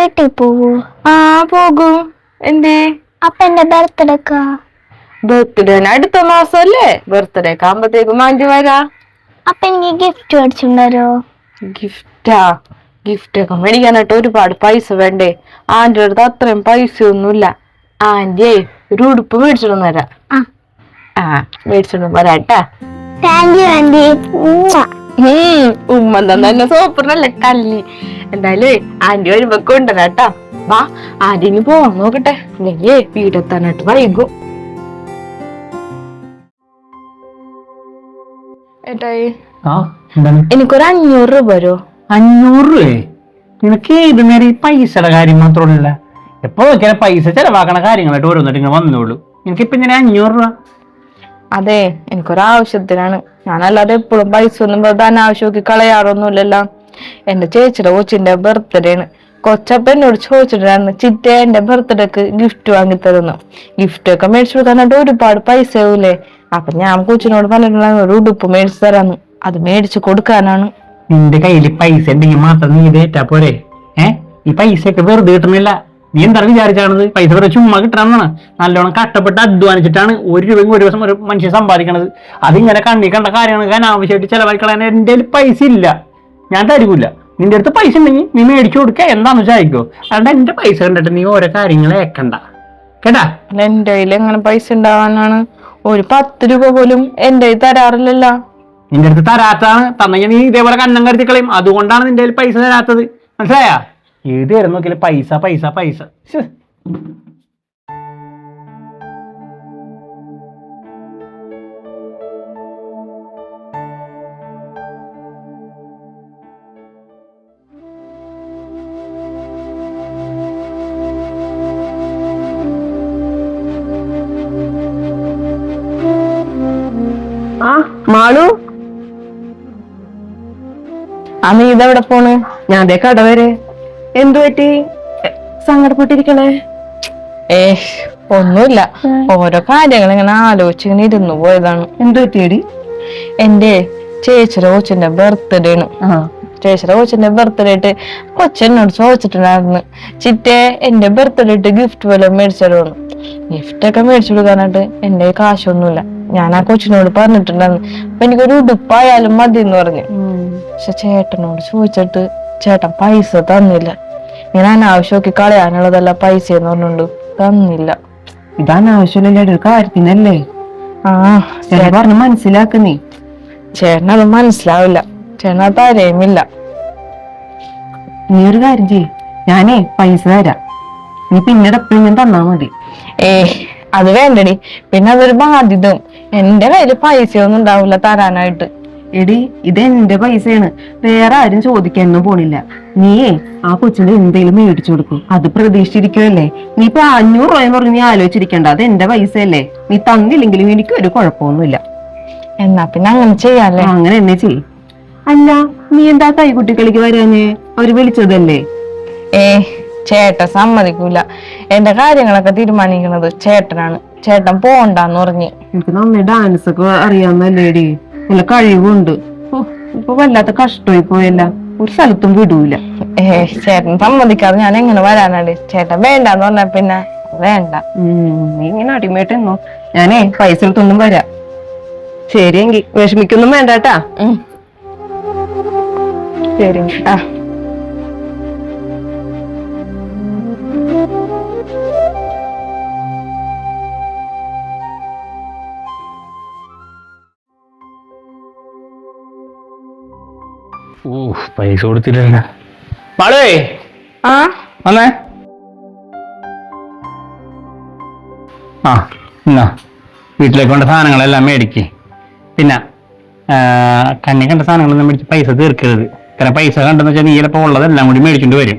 നാട്ടിൽ പോവോ? ആ പോകൂ. എന്തേ? അപ്പൊ എന്റെ ബർത്ത്ഡേക്കാ ബർത്ത്ഡേ അടുത്ത മാസം അല്ലേ ബർത്ത്ഡേ ആകുമ്പത്തേക്ക് ആന്റി വരാ. അപ്പൊ എനിക്ക് ഗിഫ്റ്റ് മേടിച്ചിട്ടുണ്ടോ ഗിഫ്റ്റാ ഗിഫ്റ്റ് ഒക്കെ മേടിക്കാനായിട്ട് ഒരുപാട് പൈസ വേണ്ടേ? ആന്റിയുടെ അടുത്ത് അത്രയും പൈസ ഒന്നുമില്ല ആന്റിയെ ഒരു ഉടുപ്പ് മേടിച്ചിട്ട് തരാം ആ. ആ മേടിച്ചിട്ട് വരാട്ടാ താങ്ക് യു ആന്റി. ഉമ്മ തന്നെ സൂപ്പറിനല്ലേ തല്ലി എന്തായാലും ആന്റി വരുമ്പോ കൊണ്ടുവരാട്ടാ വാ ആന്റിന് പോവാൻ നോക്കട്ടെ. ഇല്ലെങ്കിൽ വീടെത്താനായിട്ട് വൈകും ഏട്ടായി എനിക്കൊരു അഞ്ഞൂറ് രൂപ വരോ അഞ്ഞൂറ് രൂപയെ നിനക്ക് ഏത് നേരം ഈ പൈസയുടെ കാര്യം മാത്രമല്ല എപ്പോഴൊക്കെ പൈസ ചെലവാക്കണ കാര്യങ്ങളായിട്ട് ഓരോന്നിട്ട് ഇങ്ങനെ വന്നോളൂ എനിക്കിപ്പോ ഇങ്ങനെ അഞ്ഞൂറ് രൂപ അതെ എനിക്കൊരാവശ്യത്തിനാണ്. ഞാനല്ലാതെ എപ്പോഴും പൈസ ഒന്നും വെറുതെ അനാവശ്യമാക്കി കളയാറൊന്നുമില്ലല്ലോ. എന്റെ ചേച്ചിയുടെ കൊച്ചിന്റെ ബർത്ത്ഡേ ആണ് കൊച്ചപ്പ എന്നോട് ചോദിച്ചിട്ടുണ്ടായിരുന്നു ചിറ്റ എന്റെ ബർത്ത്ഡേക്ക് ഗിഫ്റ്റ് വാങ്ങി തരുന്നു ഗിഫ്റ്റ് ഒക്കെ മേടിച്ചു കൊടുക്കാനായിട്ട് ഒരുപാട് പൈസ ആവൂലേ അപ്പൊ ഞാൻ കൊച്ചിനോട് പറഞ്ഞിട്ടുണ്ടായിരുന്നു ഒരു ഉടുപ്പ് മേടിച്ചു തരാന്ന്. അത് മേടിച്ചു കൊടുക്കാനാണ്. നിന്റെ കയ്യിൽ പൈസ ഉണ്ടെങ്കിൽ മാത്രം നീ ഇതേറ്റാ പോരെ. ഏ? ഈ പൈസ ഒക്കെ വെറുതെ കിട്ടുന്നില്ല. നീ എന്താണ് വിചാരിച്ചാണത്? പൈസ വെറുതെ ചുമ്മാ കിട്ടണമെന്നാണ് നല്ലോണം കഷ്ടപ്പെട്ട് അധ്വാനിച്ചിട്ടാണ് ഒരു രൂപയും ഒരു ദിവസം ഒരു മനുഷ്യൻ സമ്പാദിക്കണത്. അതിങ്ങനെ കണ്ണി കണ്ട കാര്യങ്ങൾ ഞാൻ ആവശ്യമായിട്ട് ചിലവാക്കളാൻ എന്റെ പൈസ ഇല്ല. ഞാൻ തരികൂല. നിന്റെ അടുത്ത് പൈസ ഉണ്ടെങ്കിൽ നീ മേടിച്ചു കൊടുക്കുക എന്താന്ന് വെച്ചായിക്കോ അതുകൊണ്ട് എന്റെ പൈസ കണ്ടിട്ട് നീ ഓരോ കാര്യങ്ങൾ ഏക്കണ്ട. കേട്ടാ? എന്റെ എന്റെ കയ്യിൽ എങ്ങനെ പൈസ ഉണ്ടാവാനാണ്? ഒരു പത്ത് രൂപ പോലും എന്റെ കയ്യിൽ തരാറില്ലല്ലോ. നിന്റെ അടുത്ത് തരാത്താണ് തന്നെങ്കിൽ നീ ഇതേപോലെ കണ്ണം കരുതി കളയും. അതുകൊണ്ടാണ് നിന്റെ കയ്യിൽ പൈസ തരാത്തത്. മനസ്സിലായാ? ഏത് തരുന്ന നോക്കിയാലും പൈസ പൈസ പൈസ. ആ മാളു? ആ നീ ഇതെവിടെ പോണ്? ഞാൻ ദേ കട വരെ. സങ്കടപ്പെട്ടിരിക്കണേ? ഏ ഒന്നുമില്ല. ഓരോ കാര്യങ്ങൾ ഇങ്ങനെ ആലോചിച്ച് ഇങ്ങനെ ഇരുന്നു പോയതാണ്. എന്തു പറ്റിയടി? എന്റെ ചേച്ചിയുടെ കൊച്ചിന്റെ ബർത്ത്ഡേ ആണ് ചേച്ചിയുടെ കൊച്ചിന്റെ ബർത്ത്ഡേ ആയിട്ട് കൊച്ചെന്നോട് ചോദിച്ചിട്ടുണ്ടായിരുന്നു. ചിറ്റേ എന്റെ ബർത്ത്ഡേ ആയിട്ട് ഗിഫ്റ്റ് വല്ലതും മേടിച്ചു തരുമെന്ന് ഗിഫ്റ്റ് ഒക്കെ മേടിച്ചു കൊടുക്കാനായിട്ട് എന്റെ കാശൊന്നുമില്ല. ഞാൻ ആ കൊച്ചിനോട് പറഞ്ഞിട്ടുണ്ടായിരുന്നു. അപ്പൊ എനിക്കൊരു ഉടുപ്പായാലും മതി എന്ന് പറഞ്ഞു പക്ഷെ ചേട്ടനോട് ചോദിച്ചിട്ട് ചേട്ടൻ പൈസ തന്നില്ല. ഞാൻ അനാവശ്യമൊക്കെ കളയാനുള്ളതല്ല പൈസ എന്ന് പറഞ്ഞുകൊണ്ട് തന്നില്ല. ഇതാണ് ആവശ്യമില്ല ഒരു കാര്യത്തിനല്ലേ? ആ ചേട്ടൻ പറഞ്ഞ് മനസ്സിലാക്കുന്നേ. അത് മനസ്സിലാവില്ല. ചേട്ടൻ അത് തരയുമില്ല നീ ഒരു കാര്യം ചെയ്യ്. ഞാനേ പൈസ തരാം. നീ പിന്നീട് എപ്പോഴും ഞാൻ തന്നാ മതി. ഏ അത് വേണ്ടടി. പിന്നെ അതൊരു ബാധ്യതയും. എന്റെ കയ്യിൽ പൈസയൊന്നും ഉണ്ടാവില്ല തരാനായിട്ട്. എടി ഇത് എന്റെ പൈസയാണ്. വേറെ ആരും ചോദിക്കാനൊന്നും പോണില്ല. നീയേ ആ കൊച്ചിന് എന്തെങ്കിലും മേടിച്ചു കൊടുക്കും. അത് പ്രതീക്ഷിച്ചിരിക്കുമല്ലേ നീ ഇപ്പൊ അഞ്ഞൂറ് രൂപ പറഞ്ഞു നീ ആലോചിച്ചിരിക്കണ്ട. അത് എന്റെ പൈസയല്ലേ. നീ തന്നില്ലെങ്കിലും എനിക്ക് ഒരു കുഴപ്പമൊന്നുമില്ല. എന്നാ പിന്നെ അങ്ങനെ ചെയ്യാല്ലേ? അങ്ങനെ എന്നെ ചെയ്. അല്ല നീ എന്താ കൈകുട്ടികളിക്ക് വരാഞ്ഞേ? അവർ വിളിച്ചതല്ലേ? ഏ ചേട്ട സമ്മതിക്കൂല. എന്റെ കാര്യങ്ങളൊക്കെ തീരുമാനിക്കുന്നത് ചേട്ടനാണ്. ചേട്ടൻ പോണ്ടാന്ന് പറഞ്ഞ്. എനിക്ക് നന്നായി ഡാൻസ് ഒക്കെ അറിയാവുന്നല്ലേടി നല്ല കഴിവുണ്ട്. ഇപ്പൊ വല്ലാത്ത കഷ്ടമായി പോയല്ല. ഒരു സ്ഥലത്തും വിടൂല. ഏ ചേട്ടൻ സമ്മതിക്കാതെ ഞാൻ എങ്ങനെ വരാനാണ്? ചേട്ടൻ വേണ്ടെന്ന് പറഞ്ഞ പിന്നെ വേണ്ട. നീ ഇങ്ങനെ അടിമയായിട്ട് നിന്നോ. ഞാനേ പൈസ എടുത്തൊന്നും വരാം. ശരിയെങ്കി വിഷമിക്കൊന്നും വേണ്ടാട്ടാ. ശരി ആ. പൈസ കൊടുത്തില്ലല്ല. മാളേ ആ? വന്നേ. ആ എന്നാ വീട്ടിലേക്ക് കൊണ്ട സാധനങ്ങളെല്ലാം മേടിക്ക്. പിന്നെ കണ്ണി കണ്ട സാധനങ്ങളൊന്നും മേടിച്ച് പൈസ തീർക്കരുത്. കാരണം പൈസ കണ്ടെന്ന് വെച്ചാൽ നീ ചിലപ്പോൾ ഉള്ളതെല്ലാം കൂടി മേടിച്ചുകൊണ്ട് വരും.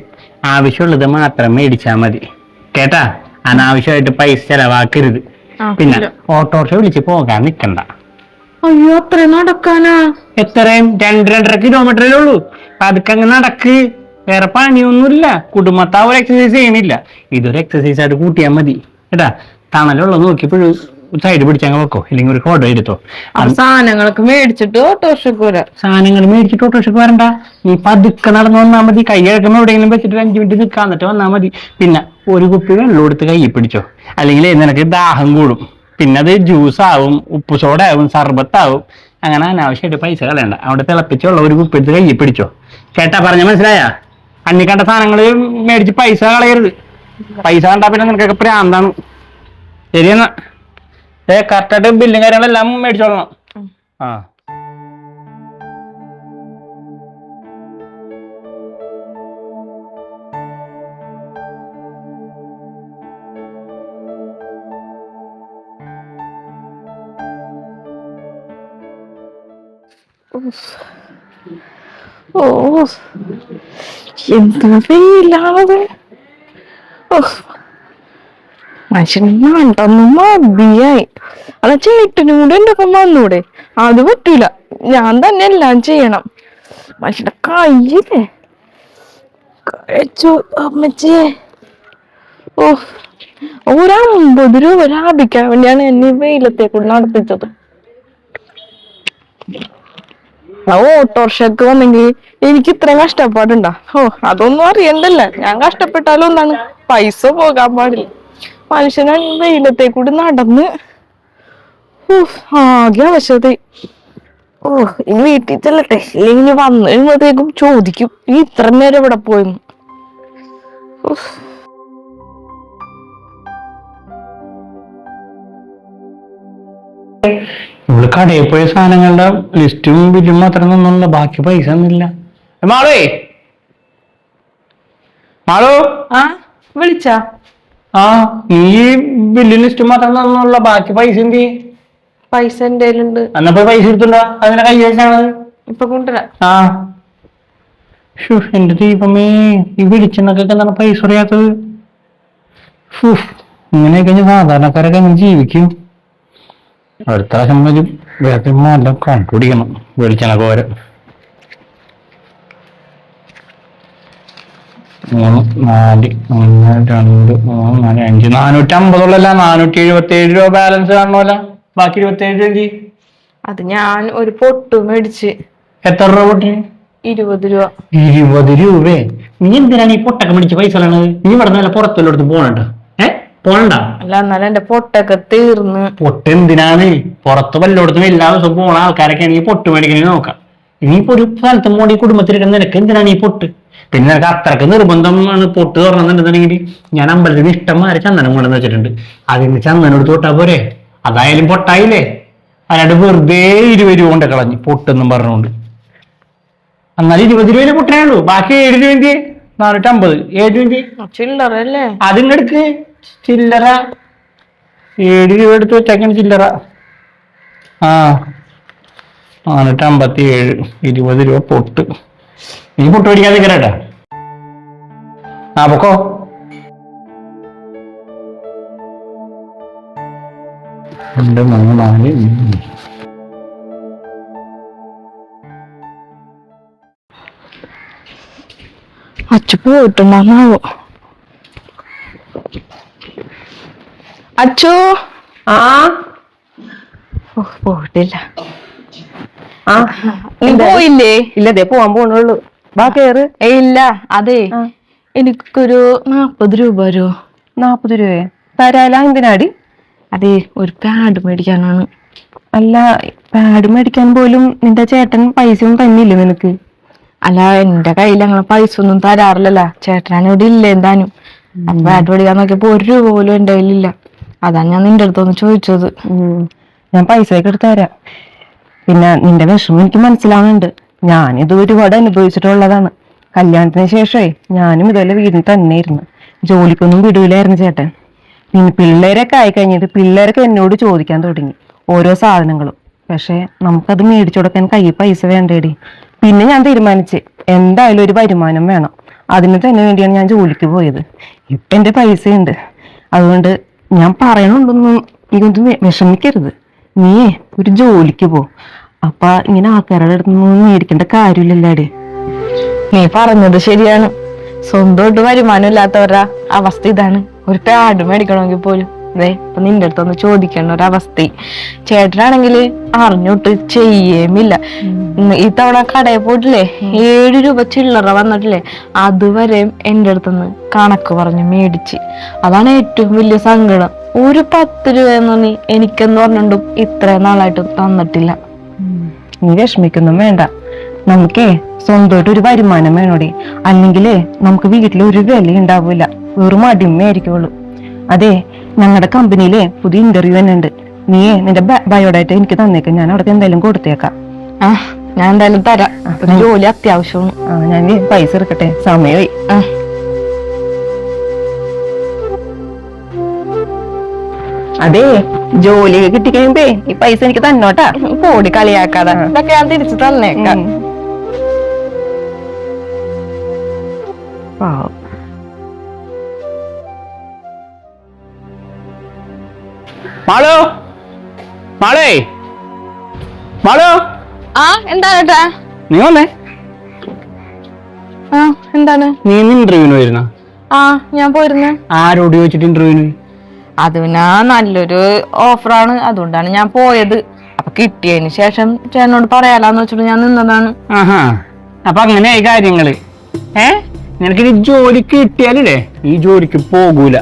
ആവശ്യമുള്ളത് മാത്രം മേടിച്ചാൽ മതി. കേട്ടാ? അനാവശ്യമായിട്ട് പൈസ ചെലവാക്കരുത്. പിന്നെ ഓട്ടോറിക്ഷ വിളിച്ച് പോകാൻ നിൽക്കണ്ട അയ്യോ അത്ര നടക്കാനാ? എത്രയും? രണ്ട് രണ്ടര കിലോമീറ്ററേ ഉള്ളൂ. അതൊക്കെ അങ്ങ് നടക്ക്. വേറെ പണിയൊന്നുമില്ല. കുടുംബത്താ ഒരു എക്സസൈസ് ചെയ്യണില്ല ഇതൊരു എക്സസൈസ് ആയിട്ട് കൂട്ടിയാൽ മതി. കേട്ടാ തണലുള്ള നോക്കിയപ്പോഴും സൈഡ് പിടിച്ചങ്ങ് വെക്കോ. ഇല്ലെങ്കിൽ ഒരു ഫോട്ടോ എടുത്തോ. സാധനങ്ങളൊക്കെ മേടിച്ചിട്ട് ഓട്ടോറിക്ഷക്ക് വരാം. സാധനങ്ങൾ മേടിച്ചിട്ട് ഓട്ടോറിക്ഷക്ക് വരണ്ട. നീ പതുക്കെ നടന്നു വന്നാൽ മതി. കൈ കിഴക്കുമ്പോൾ എവിടെയെങ്കിലും വെച്ചിട്ട് അഞ്ചു മിനിറ്റ് നിൽക്കാൻ എന്നിട്ട് വന്നാൽ മതി. പിന്നെ ഒരു കുപ്പി വെള്ളം എടുത്ത് കൈ പിടിച്ചോ. അല്ലെങ്കിൽ നിനക്ക് ദാഹം കൂടും. പിന്നെ അത് ജ്യൂസ് ആവും ഉപ്പ് സോഡ ആവും സർബത്താവും. അങ്ങനെ അനാവശ്യമായിട്ട് പൈസ കളയണ്ട. അവിടെ തിളപ്പിച്ചുള്ള ഒരു കുപ്പി എടുത്ത് കയ്യിൽ പിടിച്ചോ. കേട്ടാ പറഞ്ഞ മനസ്സിലായ? അന്നി കണ്ട സാധനങ്ങൾ മേടിച്ച് പൈസ കളയരുത്. പൈസ കണ്ടാ പിന്നെ നിനക്കൊക്കെ പ്രാന്താണ്. ശരിയെന്നാ. ഏ കറക്റ്റായിട്ട് ബില്ലും കാര്യങ്ങളെല്ലാം മേടിച്ചോളണം. ആ. ഓ എന്ത് വെയിലാണ് മനുഷ്യന് മണ്ടൊന്നും മതിയായി. അല്ല ചേട്ടനും കൂടെ എന്റെ ഒപ്പം വന്നൂടെ അത് പറ്റൂല. ഞാൻ തന്നെ എല്ലാം ചെയ്യണം. മനുഷ്യന്റെ കയ്യില്ലേ കഴിച്ചു അമ്മച്ചേ. ഓ ഒരു അമ്പത് രൂപ ലാഭിക്കാൻ വേണ്ടിയാണ് എന്നെ വെയിലത്തെ കൊണ്ട് നടത്തിച്ചത്. ആ ഓട്ടോറിക്ഷക്ക് വന്നെങ്കിൽ എനിക്ക് ഇത്രയും കഷ്ടപ്പാടുണ്ടാ. ഓ അതൊന്നും അറിയണ്ടല്ല. ഞാൻ കഷ്ടപ്പെട്ടാലും ഒന്നാണ് പൈസ പോകാൻ പാടില്ല. മനുഷ്യനാണ് ഈ വെയിലത്തെ കൂടി നടന്ന്. ആകെ അവശത ഓ ഇനി വീട്ടിൽ ചെല്ലട്ടെ? ഇല്ലെങ്കിൽ ഇനി വന്നു കഴിയുമ്പോഴത്തേക്കും ചോദിക്കും ഈ ഇത്ര നേരം ഇവിടെ പോയെന്ന്? ഉഫ്. നമ്മൾ കടയിൽ പോയ സാധനങ്ങളുടെ ലിസ്റ്റും ബില്ലും മാത്രം തന്നുള്ള ബാക്കി പൈസ ഒന്നുമില്ല. മാളേ. മാളോ. ആ വിളിച്ചാ. ആ നീ ബില്ലും ലിസ്റ്റും മാത്രം തന്നുള്ള ബാക്കി പൈസ എന്ത്? പൈസ എന്റെ കയ്യിലുണ്ട്. അന്നപ്പോ പൈസ എടുത്തുണ്ടോ? അതിന്റെ കൈ വെച്ചാണ്. ഇപ്പൊ കൊണ്ടുവരാ. ആ. ഷു എന്റെ ദീപമേ ഈ വിളിച്ചെന്നൊക്കെ എന്താണ് പൈസ അറിയാത്തത്? ഇങ്ങനെ കഴിഞ്ഞ സാധാരണക്കാരൊക്കെ എങ്ങനെ ജീവിക്കും? അടുത്ത പ്രാവശ്യം വേറെ എല്ലാം കണ്ടുപിടിക്കണം. വെളിച്ചെണ്ണ പോരെ. മൂന്ന് നാല് ഒന്ന് രണ്ട് മൂന്ന് നാല് അഞ്ച്. നാനൂറ്റി അമ്പതുള്ളല്ല നാനൂറ്റി എഴുപത്തി ഏഴ് രൂപ ബാലൻസ് കാണണമല്ല ബാക്കി ഇരുപത്തി ഏഴ് രൂപ? അത് ഞാൻ ഒരു പൊട്ട് മേടിച്ച് എത്ര രൂപ പൊട്ടിന് ഇരുപത് രൂപ. ഇരുപത് രൂപേ. നീ എന്തിനാണ് ഈ പൊട്ടൊക്കെ മേടിച്ച് പൈസ നീ ഇവിടെ നല്ല പുറത്തുള്ളടത്ത് പോണണ്ട. ഏ പോണണ്ട? അല്ല എന്നാലും എന്റെ പൊട്ടൊക്കെ തീർന്ന്. പൊട്ട് എന്തിനാണ്? പുറത്ത് വല്ലോടത്തും എല്ലാ ദിവസവും പോണ ആൾക്കാരൊക്കെ ആണെങ്കിൽ പൊട്ട് മേടിക്കണേ നോക്കാം. ഇനിയിപ്പോ ഒരു സ്ഥലത്തും പോണി കുടുംബത്തിലിരുന്ന നിനക്ക് എന്തിനാണ് ഈ പൊട്ട്? പിന്നെ നിനക്ക് അത്രയ്ക്ക് നിർബന്ധമാണ് പൊട്ട് തുറന്നുണ്ടെന്നുണ്ടെങ്കിൽ ഞാൻ അമ്പലത്തിൽ ഇഷ്ടംമാരെ ചന്ദനം കൊണ്ടെന്ന് വെച്ചിട്ടുണ്ട്. അതിന് ചന്ദനം എടുത്ത് തൊട്ടാ പോരെ? അതായാലും പൊട്ടായില്ലേ? അല്ലാണ്ട് വെറുതെ ഇരുപത് രൂപ കൊണ്ട് കളഞ്ഞു പൊട്ടെന്നും പറഞ്ഞുകൊണ്ട്. എന്നാലും ഇരുപത് രൂപയിലെ പൊട്ടനേ ഉള്ളൂ? ബാക്കി ഏഴ് രൂപ എന്തിയെ? നാനൂറ്റമ്പത്. ഏഴ് രൂപ അതിങ്ങെടുക്ക് ചില്ലറ. ഏഴ് രൂപ എടുത്ത് വെച്ചേക്കാണ് ചില്ലറ. ആ നാനൂറ്റി അമ്പത്തി ഏഴ് ഇരുപത് രൂപ പൊട്ട്. നീ പൊട്ട് പിടിക്കാതെ കേട്ടാ ആ പൊക്കോ. രണ്ട് മൂന്ന് നാല് ഉം. അച്ചു പോയിട്ടുണ്ടാവോ അച്ചു ആ? പോയിട്ടില്ല. ആ നീ പോയില്ലേ? ഇല്ല ദേ പോവാൻ പോണുള്ളൂ. വാ കേറ്. ഏയ് ഇല്ല അതെ. എനിക്കൊരു നാപ്പത് രൂപ വരോ നാപ്പത് രൂപയെ? തരാല എന്തിനാടി? അതെ ഒരു പാഡ് മേടിക്കാനാണ്. അല്ല പാഡ് മേടിക്കാൻ പോലും നിന്റെ ചേട്ടൻ പൈസ ഒന്നും തന്നില്ല നിനക്ക്? അല്ല എന്റെ കയ്യിൽ അങ്ങനെ പൈസ ഒന്നും തരാറില്ലല്ല. ചേട്ടനാണ് ഇവിടെ ഇല്ല എന്താനും. പാഡ് മേടിക്കാൻ നോക്കിയപ്പോ ഒരു രൂപ പോലും എന്റെ കയ്യിലില്ല. അതാണ് ഞാൻ നിന്റെ അടുത്തൊന്ന് ചോദിച്ചത്. ഞാൻ ഞാൻ പൈസയൊക്കെ എടുത്തു തരാം. പിന്നെ നിന്റെ വിഷമം എനിക്ക് മനസ്സിലാവുന്നുണ്ട്. ഞാനിത് ഒരുപാട് അനുഭവിച്ചിട്ടുള്ളതാണ്. കല്യാണത്തിന് ശേഷമേ ഞാനും ഇതുപോലെ വീട്ടിൽ തന്നെ ഇരുന്നു ജോലിക്കൊന്നും വിടൂലായിരുന്നു ചേട്ടൻ. പിന്നെ പിള്ളേരൊക്കെ ആയി കഴിഞ്ഞിട്ട് പിള്ളേരൊക്കെ എന്നോട് ചോദിക്കാൻ തുടങ്ങി. ഓരോ സാധനങ്ങളും. പക്ഷേ നമുക്കത് മേടിച്ചു കൊടുക്കാൻ കയ്യിൽ പൈസ വേണ്ടേടി. പിന്നെ ഞാൻ തീരുമാനിച്ച് എന്തായാലും ഒരു വരുമാനം വേണം. അതിന് തന്നെ വേണ്ടിയാണ് ഞാൻ ജോലിക്ക് പോയത്. ഇപ്പം എന്റെ പൈസയുണ്ട്. അതുകൊണ്ട് ഞാൻ പറയണുണ്ടൊന്നും ഇതൊന്നും വിഷമിക്കരുത്. നീ ഒരു ജോലിക്ക് പോ. അപ്പ ഇങ്ങനെ ആൾക്കാരുടെ അടുത്ത് നിന്ന് മേടിക്കേണ്ട കാര്യമില്ലല്ലാടി നീ പറഞ്ഞത് ശരിയാണ്. സ്വന്തമായിട്ട് വരുമാനം ഇല്ലാത്തവരുടെ അവസ്ഥ ഇതാണ്. ഒരു പാഡ് മേടിക്കണമെങ്കിൽ പോലും. ഇപ്പൊ നിന്റെ അടുത്തൊന്ന് ചോദിക്കേണ്ട ഒരവസ്ഥ. ചേട്ടനാണെങ്കിൽ അറിഞ്ഞോട്ട് ചെയ്യേമില്ല. ഈ തവണ കടയിൽ പോയിട്ടില്ലേ? ഏഴ് രൂപ ചില്ലറ വന്നിട്ടില്ലേ? അതുവരെയും എന്റെ അടുത്തുനിന്ന് കണക്ക് പറഞ്ഞു മേടിച്ച്. അതാണ് ഏറ്റവും വലിയ സങ്കടം. ഒരു പത്ത് രൂപ എന്ന് നീ എനിക്കെന്ന് പറഞ്ഞിട്ടും ഇത്രയും നാളായിട്ടും തന്നിട്ടില്ല. നീ വിഷമിക്കൊന്നും വേണ്ട. നമുക്കേ സ്വന്തമായിട്ട് ഒരു വരുമാനം വേണോടെ. അല്ലെങ്കിലേ നമുക്ക് വീട്ടിൽ ഒരു വില ഉണ്ടാവൂല വെറും അടിമയായിരിക്കുള്ളൂ അതെ ഞങ്ങളുടെ കമ്പനിയിലെ പുതിയ ഇന്റർവ്യൂ തന്നെ ഉണ്ട് നീയേ നിന്റെ ബയോഡാറ്റ എനിക്ക് തന്നേക്കാം. ഞാൻ അവിടെ എന്തായാലും കൊടുത്തേക്കാം. ആ ഞാൻ എന്തായാലും തരാം. ഒരു ജോലി അത്യാവശ്യമാണ് ആ ഞാൻ പൈസ എടുക്കട്ടെ. സമയമായി ആ. അതെ ജോലി കിട്ടിക്കഴിയുമ്പേ ഈ പൈസ എനിക്ക് തന്നോട്ടാ. പോടി കളിയാക്കാതെ. ഇതൊക്കെ ഞാൻ തിരിച്ചു തന്നേക്കാം. പാവം. മാളോ? മാളേ? മാളോ? ആ എന്താണ് ഏട്ടാ? നീ വന്നേ? ആ എന്താണ്? നീ ഇന്ന് ഇന്റർവ്യൂവിന് വരുന്ന ആ ഞാൻ പോയിരുന്നു. ആരോട് ചോദിച്ചിട്ട് ഇന്റർവ്യൂവിന് അത് പിന്നെ നല്ലൊരു ഓഫറാണ് അതുകൊണ്ടാണ് ഞാൻ പോയത്. അപ്പൊ കിട്ടിയതിന് ശേഷം ചേട്ടനോട് പറയാലാന്ന് വെച്ചിട്ട് ഞാൻ നിന്നതാണ്. ആഹാ. അപ്പൊ അങ്ങനെയായി കാര്യങ്ങൾ. ഏ? നിനക്ക് ഈ ജോലി കിട്ടിയാലേ ഈ ജോലിക്ക് പോകൂല.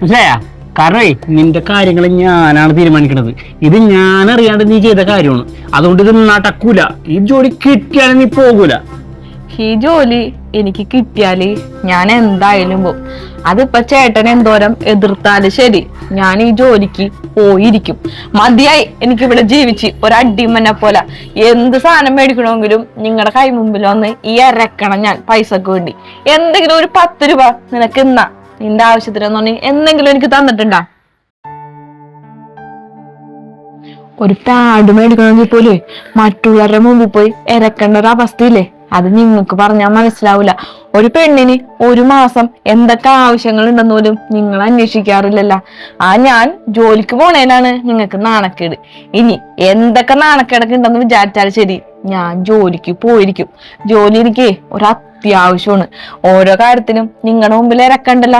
മനസ്സിലായാ? കാരണേ നിന്റെ കാര്യങ്ങൾ ഞാനാണ് തീരുമാനിക്കുന്നത് ഇത് ഞാൻ അറിയാണ്ട് നീ ചെയ്ത കാര്യമാണ്. അതുകൊണ്ട് ഇത് നടക്കൂല. ഈ ജോലി കിട്ടിയാലും നീ പോകൂല. ഈ ജോലി എനിക്ക് കിട്ടിയാൽ ഞാൻ എന്തായാലും പോകും അതിപ്പോ ചേട്ടൻ എന്തോരം എതിർത്താലും ശരി ഞാൻ ഈ ജോലിക്ക് പോയിരിക്കും. മതിയായി എനിക്ക് ഇവിടെ ജീവിച്ച് ഒരടിമനെ പോലെ. എന്ത് സാധനം മേടിക്കണമെങ്കിലും നിങ്ങളുടെ കൈ മുമ്പിൽ വന്ന് ഈ അരക്കണം ഞാൻ പൈസക്ക് വേണ്ടി. എന്തെങ്കിലും ഒരു പത്ത് രൂപ നിനക്ക് എന്നാ നിന്റെ ആവശ്യത്തിനെന്ന് പറഞ്ഞാൽ എന്തെങ്കിലും എനിക്ക് തന്നിട്ടുണ്ടാ? ഒരു പാഡ് മേടിക്കണമെങ്കിൽ പോലെ മറ്റുള്ളവരുടെ മുമ്പിൽ പോയി ഇരക്കേണ്ട ഒരു അവസ്ഥയില്ലേ? അത് നിങ്ങൾക്ക് പറഞ്ഞാൽ മനസ്സിലാവില്ല ഒരു പെണ്ണിന് ഒരു മാസം എന്തൊക്കെ ആവശ്യങ്ങൾ ഉണ്ടെന്ന് പോലും നിങ്ങൾ അന്വേഷിക്കാറില്ലല്ല. ആ ഞാൻ ജോലിക്ക് പോണേനാണ് നിങ്ങൾക്ക് നാണക്കേട്. ഇനി എന്തൊക്കെ നാണക്കേടൊക്കെ ഉണ്ടെന്ന് വിചാരിച്ചാൽ ശരി ഞാൻ ജോലിക്ക് പോയിരിക്കും. ജോലി എനിക്ക് ഒരു അത്യാവശ്യമാണ്. ഓരോ കാര്യത്തിനും നിങ്ങളുടെ മുമ്പിൽ ഇറക്കണ്ടല്ല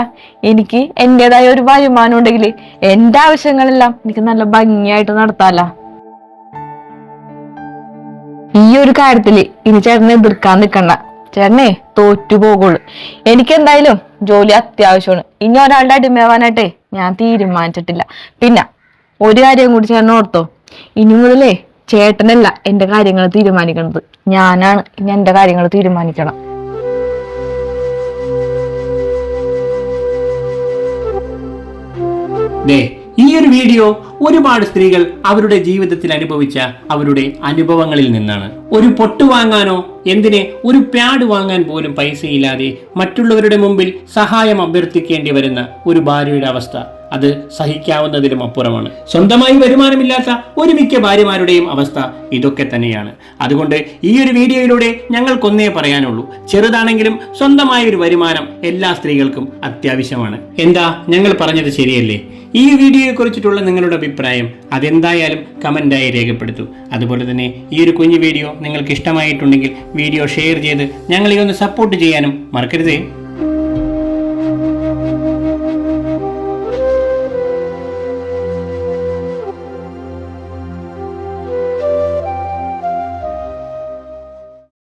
എനിക്ക് എന്റെതായ ഒരു വരുമാനം ഉണ്ടെങ്കിൽ എന്റെ ആവശ്യങ്ങളെല്ലാം എനിക്ക് നല്ല ഭംഗിയായിട്ട് നടത്താല. ഈ ഒരു കാര്യത്തിൽ ഇനി ചേട്ടനെ എതിർക്കാൻ നിൽക്കണ്ട ചേട്ടനെ തോറ്റു എനിക്ക് എന്തായാലും ജോലി അത്യാവശ്യമാണ്. ഇനി ഒരാളുടെ അടിമയാവാനായിട്ടേ ഞാൻ തീരുമാനിച്ചിട്ടില്ല. പിന്നെ ഒരു കാര്യം കൂടി ചേട്ടൻ ഓർത്തോ. ഇനി മുതലേ ചേട്ടനല്ല എന്റെ കാര്യങ്ങൾ തീരുമാനിക്കുന്നത് ഞാനാണ് ഇനി എന്റെ കാര്യങ്ങൾ തീരുമാനിക്കണം. ദേ ഈ ഒരു വീഡിയോ ഒരുപാട് സ്ത്രീകൾ അവരുടെ ജീവിതത്തിൽ അനുഭവിച്ച അവരുടെ അനുഭവങ്ങളിൽ നിന്നാണ്. ഒരു പൊട്ട് വാങ്ങാനോ എന്തിനെ ഒരു പാഡ് വാങ്ങാൻ പോലും പൈസയില്ലാതെ മറ്റുള്ളവരുടെ മുമ്പിൽ സഹായം അഭ്യർത്ഥിക്കേണ്ടി വരുന്ന ഒരു ഭാര്യയുടെ അവസ്ഥ. അത് സഹിക്കാവുന്നതിലും അപ്പുറമാണ്. സ്വന്തമായി വരുമാനമില്ലാത്ത ഒരു മിക്ക ഭാര്യമാരുടെയും അവസ്ഥ ഇതൊക്കെ തന്നെയാണ്. അതുകൊണ്ട് ഈ ഒരു വീഡിയോയിലൂടെ ഞങ്ങൾക്കൊന്നേ പറയാനുള്ളൂ. ചെറുതാണെങ്കിലും സ്വന്തമായ ഒരു വരുമാനം എല്ലാ സ്ത്രീകൾക്കും അത്യാവശ്യമാണ്. എന്താ ഞങ്ങൾ പറഞ്ഞത് ശരിയല്ലേ? ഈ വീഡിയോയെ കുറിച്ചിട്ടുള്ള നിങ്ങളുടെ അഭിപ്രായം അതെന്തായാലും കമന്റായി രേഖപ്പെടുത്തൂ. അതുപോലെ തന്നെ ഈ ഒരു കുഞ്ഞു വീഡിയോ നിങ്ങൾക്ക് ഇഷ്ടമായിട്ടുണ്ടെങ്കിൽ വീഡിയോ ഷെയർ ചെയ്ത് ഞങ്ങളെ ഒന്ന് സപ്പോർട്ട് ചെയ്യാനും മറക്കരുതേ.